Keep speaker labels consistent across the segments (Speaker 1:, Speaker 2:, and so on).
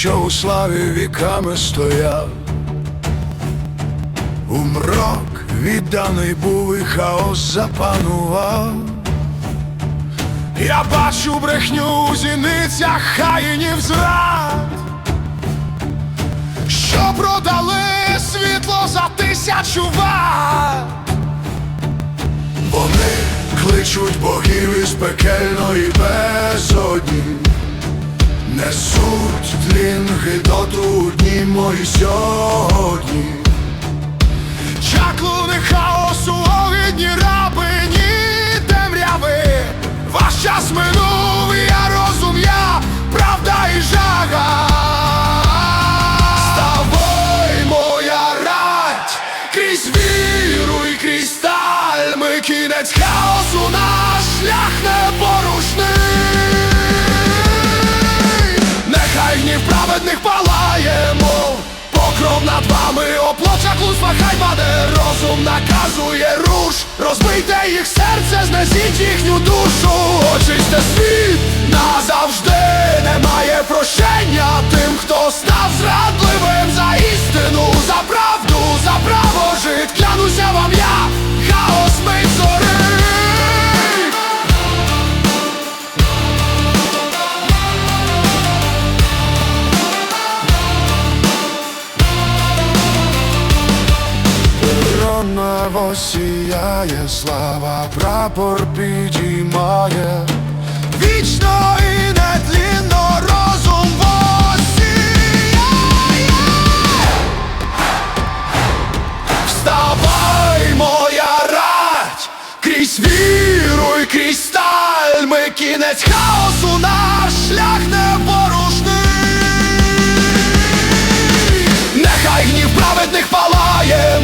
Speaker 1: що у славі віками стояв. У мрок відданий був і хаос запанував. Я бачу брехню у зіницях хаїнів зрад, що продали світло за тисячу ват. Вони кличуть богів із пекельної безодні, несуть тлін гидоту дні мої сьогодні. Чаклуни хаосу, огидні рабині темряви. Ваш час минув, і я розум, я правда і жага. Ставай, моя рать, крізь віру і крізь сталь ми кінець хаосу, наш Нехай праведних палаємо, покров над вами, оплоча клузьма, хай паде. Розум наказує руш, розбийте їх серце, знесіть їхню душу, очисте Небо сіяє, слава прапор підіймає. Вічно і нетлінно розум восіяє. Вставай, моя рать, крізь віру і крізь сталь Ми кінець хаосу, наш шлях непорушний. Нехай гнів праведних палає,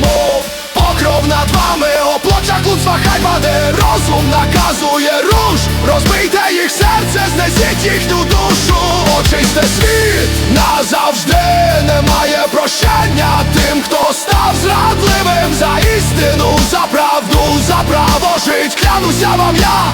Speaker 1: покров над вами, оплоча клуцтва, хай паде. Розум наказує руш, розбийте їх серце, знесіть їхню душу, очисте світ назавжди. Немає прощення тим, хто став зрадливим. За істину, за правду, за право жить, клянуся вам я,